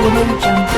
我们整天。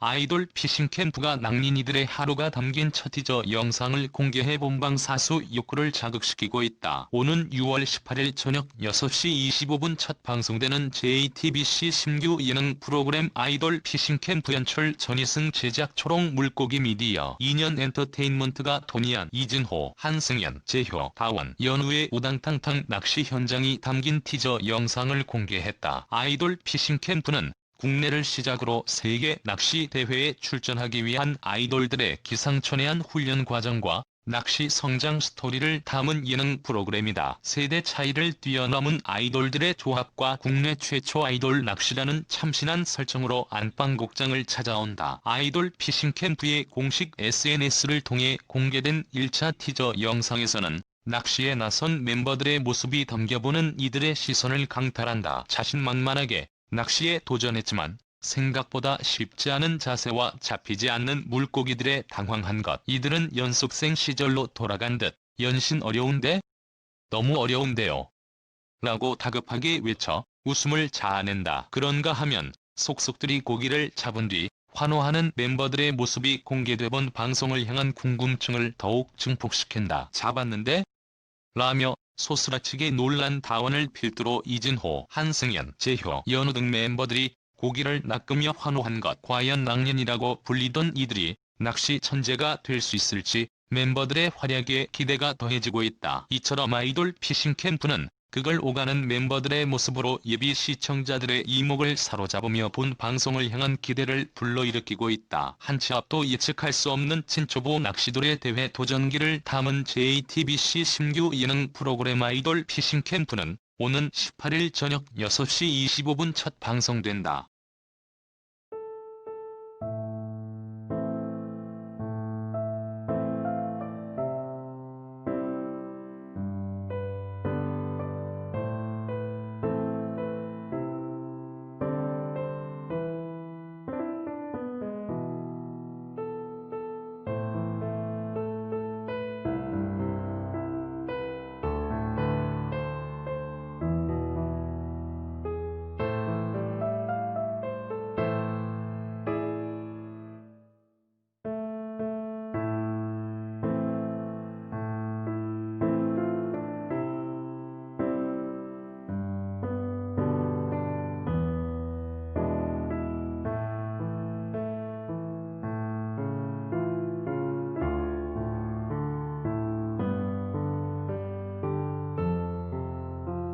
아이돌 피싱 캠프가 낭린이들의 하루가 담긴 첫 티저 영상을 공개해 본방 사수 욕구를 자극시키고 있다. 오는 6월 18일 저녁 6시 25분 첫 방송되는 JTBC 신규 예능 프로그램 아이돌 피싱 캠프 연출 전희승 제작 초록 물고기 미디어 2년 엔터테인먼트가 토니안 이진호 한승연 재효 다원 연우의 우당탕탕 낚시 현장이 담긴 티저 영상을 공개했다. 아이돌 피싱 캠프는 국내를 시작으로 세계 낚시 대회에 출전하기 위한 아이돌들의 기상천외한 훈련 과정과 낚시 성장 스토리를 담은 예능 프로그램이다. 세대 차이를 뛰어넘은 아이돌들의 조합과 국내 최초 아이돌 낚시라는 참신한 설정으로 안방곡장을 찾아온다. 아이돌 피싱 캠프의 공식 SNS를 통해 공개된 1차 티저 영상에서는 낚시에 나선 멤버들의 모습이 담겨보는 이들의 시선을 강탈한다. 자신만만하게 낚시에 도전했지만 생각보다 쉽지 않은 자세와 잡히지 않는 물고기들의 당황한 것. 이들은 연습생 시절로 돌아간 듯 연신 어려운데? 너무 어려운데요. 라고 다급하게 외쳐 웃음을 자아낸다. 그런가 하면 속속들이 고기를 잡은 뒤 환호하는 멤버들의 모습이 공개돼 본 방송을 향한 궁금증을 더욱 증폭시킨다. 잡았는데? 라며 소스라치게 놀란 다원을 필두로 이진호, 한승연, 재효, 연우 등 멤버들이 고기를 낚으며 환호한 것 과연 낭년이라고 불리던 이들이 낚시 천재가 될 수 있을지 멤버들의 활약에 기대가 더해지고 있다. 이처럼 아이돌 피싱 캠프는 그걸 오가는 멤버들의 모습으로 예비 시청자들의 이목을 사로잡으며 본 방송을 향한 기대를 불러일으키고 있다. 한치 앞도 예측할 수 없는 진초보 낚시돌의 대회 도전기를 담은 JTBC 신규 예능 프로그램 아이돌 피싱 캠프는 오는 18일 저녁 6시 25분 첫 방송된다.